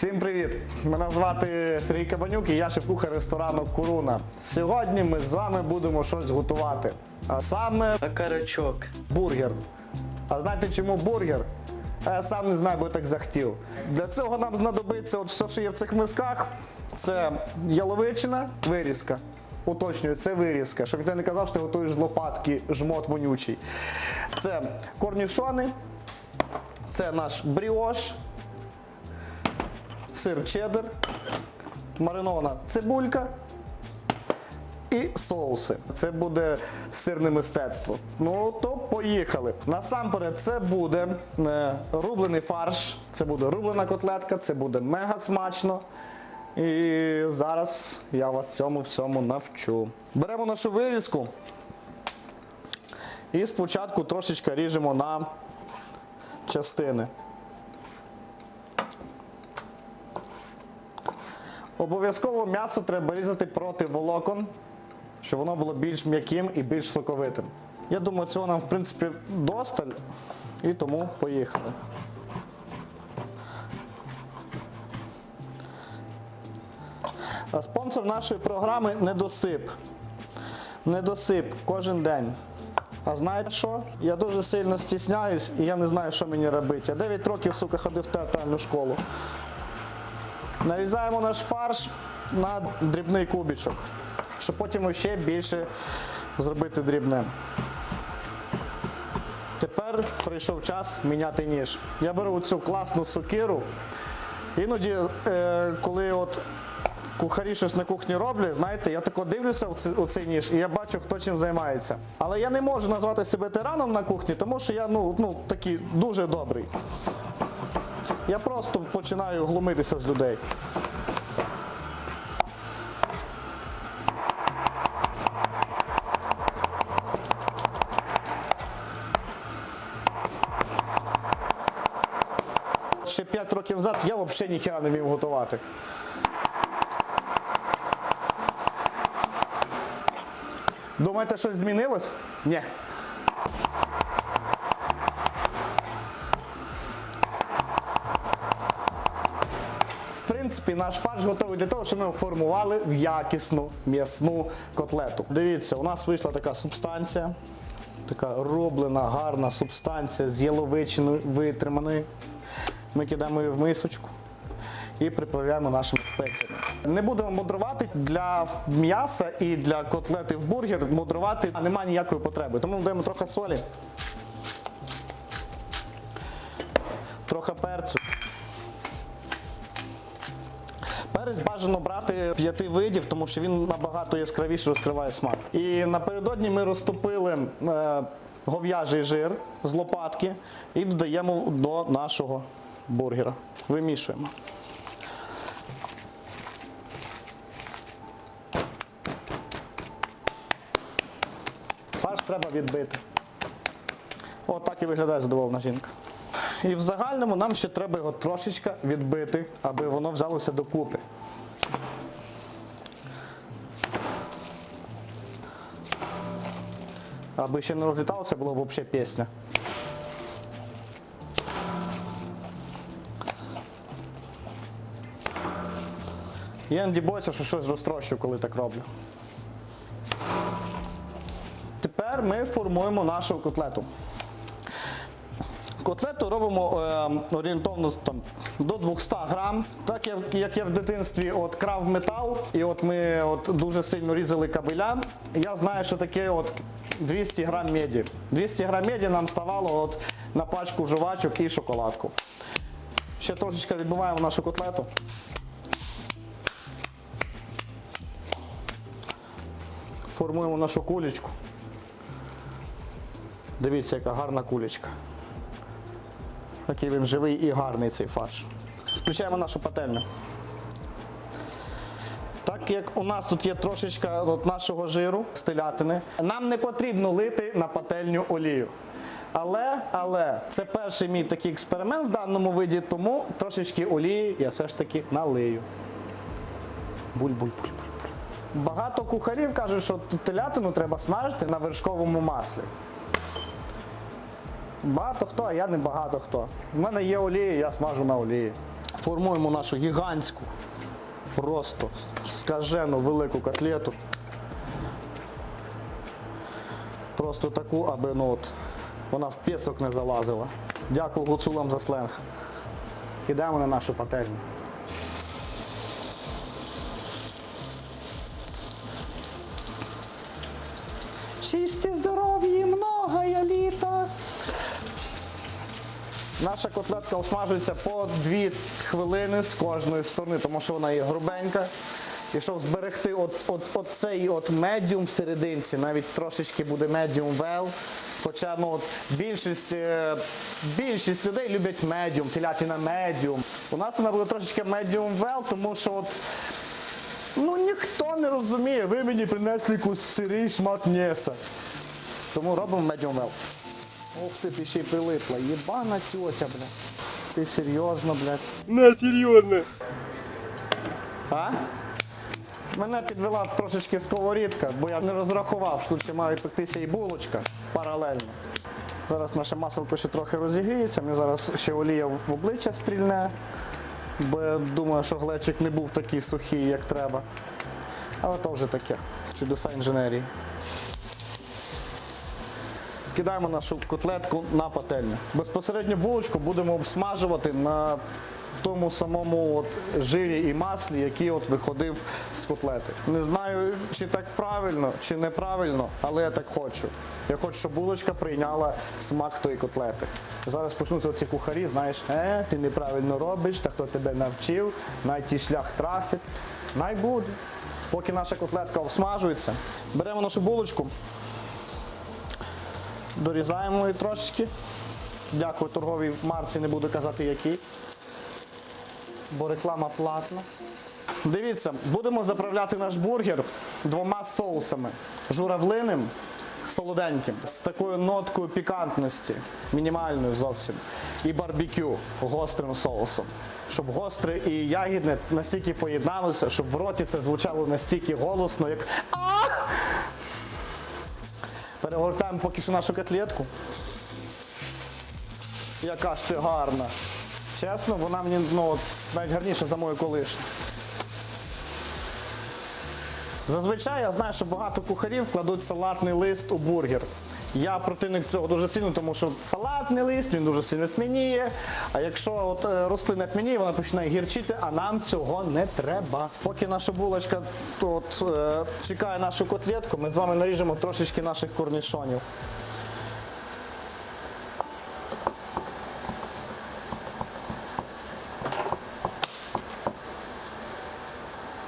привіт! Мене звати Сергій Кабанюк і я шеф-кухар ресторану Куруна. Сьогодні ми з вами будемо щось готувати. А саме Окорочок. бургер. А знаєте чому бургер? А Я сам не знаю, бо я так захотів. Для цього нам знадобиться от все, що є в цих мисках. Це яловичина, вирізка. Уточнюю, це вирізка, щоб ніхто не казав, що ти готуєш з лопатки жмот вонючий. Це корнішони, це наш бріош, сир чеддер, маринована цибулька і соуси. Це буде сирне мистецтво. Ну то поїхали. Насамперед, це буде е, рублений фарш, це буде рублена котлетка, це буде мега смачно. І зараз я вас цьому всьому навчу. Беремо нашу вирізку і спочатку трошечки ріжемо на частини. Обов'язково м'ясо треба різати проти волокон, щоб воно було більш м'яким і більш соковитим. Я думаю, цього нам в принципі досталь, і тому поїхали. А спонсор нашої програми недосип. Недосип кожен день. А знаєте що? Я дуже сильно стісняюсь і я не знаю, що мені робити. Я 9 років, сука, ходив в театральну школу. Нарізаємо наш фарш на дрібний кубічок, щоб потім ще більше зробити дрібним. Тепер прийшов час міняти ніж. Я беру цю класну сокиру. Іноді, е, коли от кухарі щось на кухні роблять, знаєте, я тако дивлюся у цей ніж і я бачу, хто чим займається. Але я не можу назвати себе тираном на кухні, тому що я ну, ну, такий дуже добрий. Я просто починаю глумитися з людей. Ще 5 років назад я взагалі ніхера не вмів готувати. Думаєте, щось змінилось? Ні. Принципі, наш фарш готовий для того, щоб ми формували в якісну м'ясну котлету. Дивіться, у нас вийшла така субстанція, така роблена, гарна субстанція з яловичиною витриманої. Ми кидаємо її в мисочку і приправляємо нашими спеціями. Не будемо мудрувати для м'яса і для котлети в бургер. Мудрувати немає ніякої потреби. Тому додаємо трохи солі, трохи перцю. Перець бажано брати п'яти видів, тому що він набагато яскравіше розкриває смак. І напередодні ми розтопили е, гов'яжий жир з лопатки і додаємо до нашого бургера. Вимішуємо. Фарш треба відбити. От і виглядає задоволена жінка. І в загальному нам ще треба його трошечки відбити, аби воно взялося докупи. Аби ще не розліталося, було б взагалі пісня. Я іноді боюся, що щось розтрощу, коли так роблю. Тепер ми формуємо нашу котлету. Котлету робимо е, орієнтовно там, до 200 грам. Так як, як я в дитинстві от крав метал, і от ми от дуже сильно різали кабеля, я знаю, що таке от 200 грам меді. 200 грам меді нам ставало от на пачку жувачок і шоколадку. Ще трошечки відбиваємо нашу котлету. Формуємо нашу кулечку. Дивіться, яка гарна кулечка. Такий він живий і гарний цей фарш. Включаємо нашу пательню. Так як у нас тут є трошечка от нашого жиру з телятини, нам не потрібно лити на пательню олію. Але, але це перший мій такий експеримент в даному виді, тому трошечки олії я все ж таки налию. Буль-буль-буль. Багато кухарів кажуть, що телятину треба смажити на вершковому маслі. Багато хто, а я не багато хто. У мене є олія, я смажу на олії. формуємо нашу гігантську, просто скажену велику котлету. Просто таку, аби ну, от, вона в пісок не залазила. Дякую гуцулам за сленг. Йдемо на нашу пательню. Щастя, здоров'я, і многое літа. Наша котлетка осмажується по 2 хвилини з кожної сторони, тому що вона є грубенька. І щоб зберегти от, от, от от медіум серединці, навіть трошечки буде медіум well. Хоча ну, більшість, е, більшість людей люблять медіум, телятина медіум. У нас вона буде трошечки медіум well, тому що от, ну, ніхто не розуміє, ви мені принесли якусь сирий шмат м'яса. Тому робимо медіум well. Ох ти, ти ще й прилипла. Єбана тьотя, бля. Ти серйозно, блядь. На, серйозно. А? Мене підвела трошечки сковорідка, бо я не розрахував, що тут ще має пектися і булочка паралельно. Зараз наше маселко ще трохи розігріється, мені зараз ще олія в обличчя стрільне, бо я думаю, що глечик не був такий сухий, як треба. Але то вже таке. Чудеса інженерії. Кидаємо нашу котлетку на пательню. Безпосередньо булочку будемо обсмажувати на тому самому от жирі і маслі, який от виходив з котлети. Не знаю, чи так правильно, чи неправильно, але я так хочу. Я хочу, щоб булочка прийняла смак тої котлети. Зараз почнуться ці кухарі, знаєш, е, ти неправильно робиш, та хто тебе навчив, найті шлях трафить. Най буде. Поки наша котлетка обсмажується, беремо нашу булочку, Дорізаємо її трошечки. Дякую торговій марці, не буду казати які. Бо реклама платна. Дивіться, будемо заправляти наш бургер двома соусами: журавлиним, солоденьким, з такою ноткою пікантності, мінімальною зовсім, і барбекю гострим соусом. Щоб гостре і ягідне настільки поєдналося, щоб в роті це звучало настільки голосно, як Перегортаємо поки що нашу котлетку. Яка ж ти гарна. Чесно, вона мені ну, навіть гарніша за мою колишню. Зазвичай я знаю, що багато кухарів кладуть салатний лист у бургер. Я противник цього дуже сильно, тому що салатний лист він дуже сильно тьмяніє. А якщо от е, рослина тьмяніє, вона починає гірчити, а нам цього не треба. Поки наша булочка тут е, чекає нашу котлетку, ми з вами наріжемо трошечки наших корнішонів.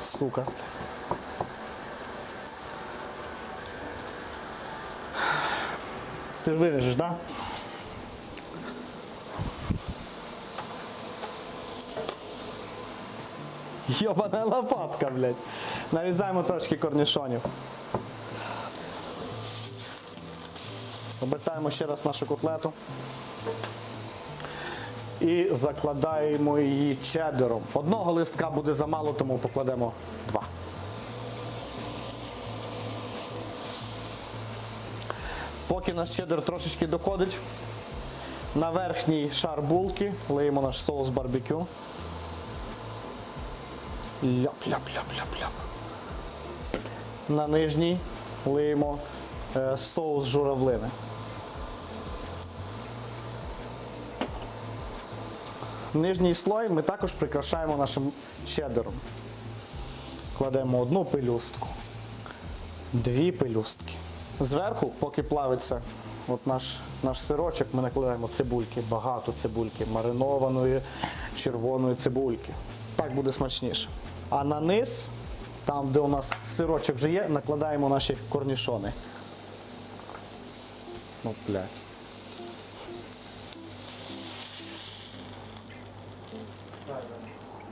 Сука. Ти ж виріжеш, так? Да? Йобана лопатка, блядь. Нарізаємо трошки корнішонів. Обертаємо ще раз нашу котлету. І закладаємо її чедером. Одного листка буде замало, тому покладемо два. Поки наш чеддер трошечки доходить, на верхній шар булки лиємо наш соус барбекю. Ляп-ляп-ляп-ляп-ляп. На нижній лиємо е, соус журавлини. Нижній слой ми також прикрашаємо нашим чеддером. Кладемо одну пелюстку, дві пелюстки. Зверху, поки плавиться от наш, наш сирочок, ми накладаємо цибульки, багато цибульки, маринованої червоної цибульки. Так буде смачніше. А на низ, там, де у нас сирочок вже є, накладаємо наші корнішони. Ну, блядь.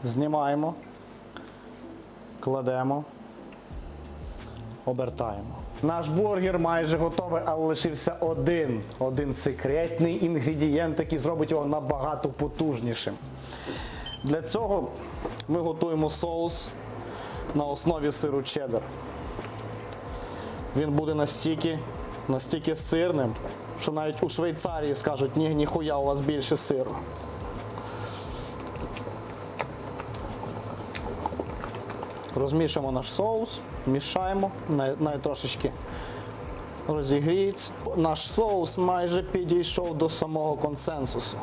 Знімаємо, кладемо обертаємо. Наш бургер майже готовий, але лишився один, один секретний інгредієнт, який зробить його набагато потужнішим. Для цього ми готуємо соус на основі сиру чеддер. Він буде настільки, настільки сирним, що навіть у Швейцарії скажуть, ні, ніхуя, у вас більше сиру. Розмішуємо наш соус, мішаємо, най трошечки розігріється. Наш соус майже підійшов до самого консенсусу.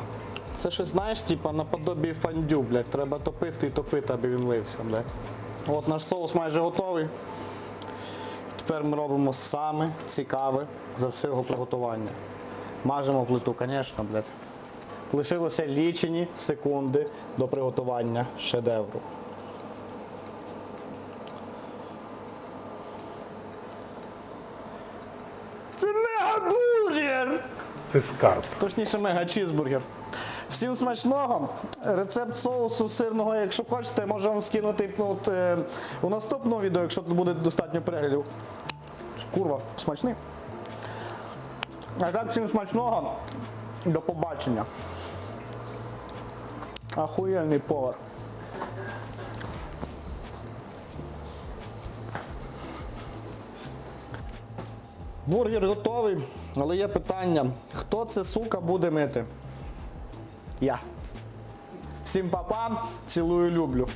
Це щось, знаєш, типа наподобі фондю, блядь. Треба топити і топити, аби він лився, блядь. От наш соус майже готовий. Тепер ми робимо саме цікаве за все його приготування. Мажемо плиту, звісно, блядь. Лишилося лічені секунди до приготування шедевру. Це мегабургер! Це скарб. Точніше, мега чізбургер. Всім смачного. Рецепт соусу сирного, якщо хочете, можу вам скинути ну, от, е, у наступному відео, якщо тут буде достатньо переглядів. Курва, смачний. А так, всім смачного. До побачення. Ахуєнний повар. Бургер готовий, але є питання: хто це сука буде мити? Я. Всім па-па, цілую, люблю.